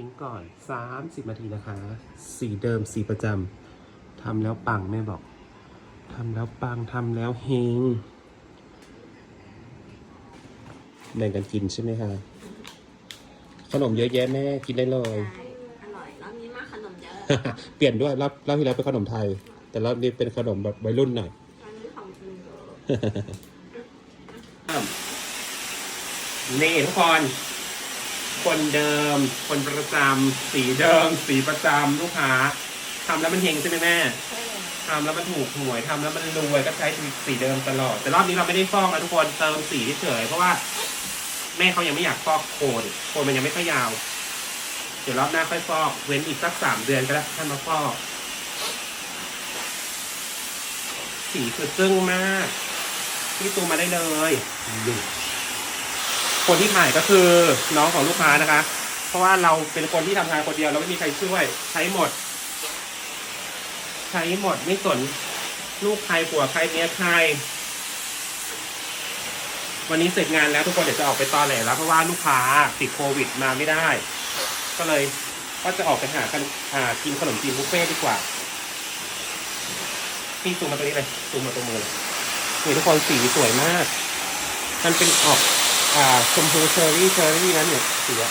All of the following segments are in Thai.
ทิ้งก่อน 30 นาทีนะคะ สีเดิมสีประจำทำแล้วปังแม่บอกทำแล้วปังทำแล้วเฮงแบ่งกันกินใช่ไหมคะขนมเยอะแยะแม่กินได้เลยใช่อร่อยรอบนี้มากขนมเยอะเปลี่ยนด้วยรอบรอบที่แล้วเป็นขนมไทย แต่รอบนี้เป็นขนมแบบวัยรุ่นหน่อยตอนนี้ของจริงเยอะนี่ทุกคน คนเดิม คนประจำสีเดิม สีประจำลูกค้าทำแล้วมันเฮงใช่ไหมแม่ใช่เลยทำแล้วมันถูกหวยทำแล้วมันรวยก็ใช้สีเดิมตลอด แต่รอบนี้เราไม่ได้ฟอกนะทุกคนเติมสีเฉยๆเพราะว่า แม่เขายังไม่อยากฟอกโคนโคนมันยังไม่ค่อยยาว เดี๋ยวรอบหน้าค่อยฟอกเว้นอีกสักสามเดือนก็ได้ท่านมาฟอก สีคือจึ้งมาก ที่ตูมมาได้เลยนี่ คนที่ถ่ายก็คือน้องของลูกค้านะคะ เพราะว่าเราเป็นคนที่ทำงานคนเดียวเราไม่มีใครช่วย ใช้หมด ใช้หมดไม่สนลูกใครผัวใครเมียใครวันนี้เสร็จงานแล้วทุกคนเดี๋ยวจะออกไปตอนแหลแล้วเพราะว่าลูกค้าติดโควิดมาไม่ได้ ก็เลยก็จะออกไปหากันอ่ากินขนมจีนบุฟเฟ่ดีกว่าพี่ซูมมาตรงนี้เลยซูมมาตรงมือเลยนี่ทุกคนสีสวยมาก มันเป็นออก อ่าชมพูเชอรี่เชอรี่นั้นเนี่ยสีนี่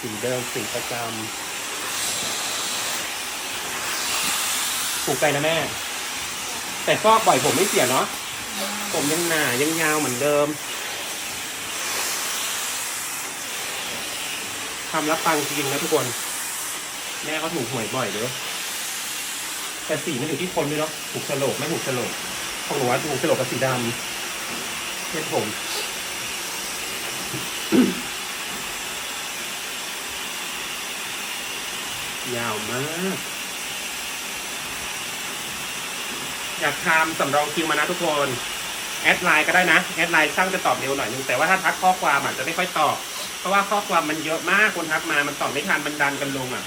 สีเดิมสีประจำถูกใจนะแม่ แต่ฟอกบ่อยผมไม่เสียเนาะผมยังหนายังยาวเหมือนเดิมทำแล้วปังจริงนะทุกคน แม่ก็ถูกหวยบ่อยเด้อแต่สีมันอยู่ที่คนด้วยเนาะถูกโฉลกไม่ถูกโฉลกของหนูว่าถูกโฉลกกับสีดำ เช่นผมยาวมาก อยากทำสำรองคิวมานะทุกคน แอดไลน์ก็ได้นะ แอดไลน์ช่างจะตอบเร็วหน่อยนึง แต่ว่าถ้าทักข้อความอาจจะไม่ค่อยตอบ เพราะว่าข้อความมันเยอะมาก คนทักมา มันตอบไม่ทัน มันดันกันลงอะ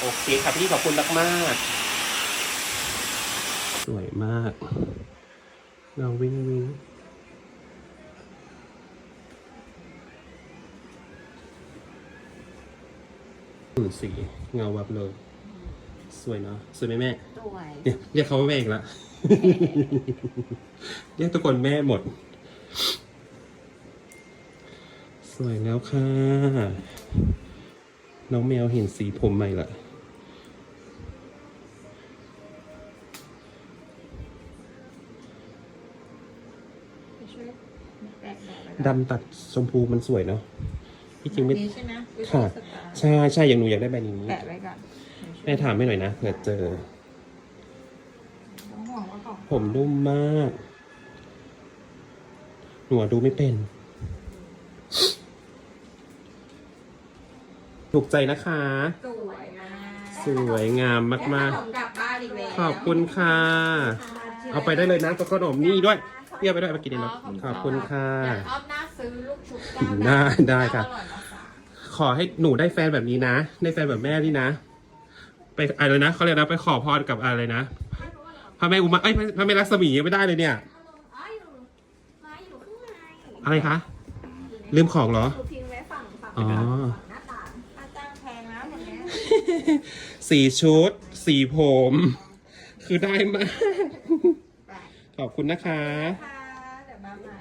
โอเคครับพี่ขอบคุณมากมากๆ สวยมากเงาวิ่งวิ่งอืมสีเงาวับเลย สวยเนาะสวยไหมแม่สวยเนี่ยเรียกเขาว่าแม่อีกละเรียกทุกคนแม่หมด สวยแล้วค่ะ น้องแมวเห็นสีผมใหม่ละ ดำตัดชมพูมันสวยเนาะที่จริงไม่นี้ใช่ไหมค่ะ ใช่ใช่อย่างหนูอยากได้แบบนี้แปะไว้ก่อนแม่ถามให้หน่อยนะเผื่อเจอต้องห่วงว่าของผมนุ่มมาก หนูอะดูไม่เป็น ถูกใจนะคะ สวยมากสวยงามมากขนมกลับบ้านอีกแล้วๆขอบคุณค่ะ เอาไปได้เลยนะตัวขนมนี่ด้วย เพี่เอาไปด้วยมากินเองนะขอบคุณค่ะเดี๋ยวรอบหน้าซื้อลูกชุบแก้วได้ได้ค่ะ อร่อยมากค่ะขอให้หนูได้แฟนแบบนี้นะ ได้แฟนแบบแม่นี่นะ ไปอะไรนะเขาเรียกนะไปขอพรกับอะไรนะพระแม่อุมาเอ้ยพระแม่ลักษมียังไม่ได้เลยเนี่ย อ๋ออยู่ไม้อยู่ข้างในอะไรคะ ลืมของเหรอหนูทิ้งไว้ฝั่งฝั่งอ๋อ หน้าต่างหน้าต่างแพงนะหมดเนี้ยสีชุด สีผม คือได้มาก ขอบคุณนะคะ เดี๋ยวมาใหม่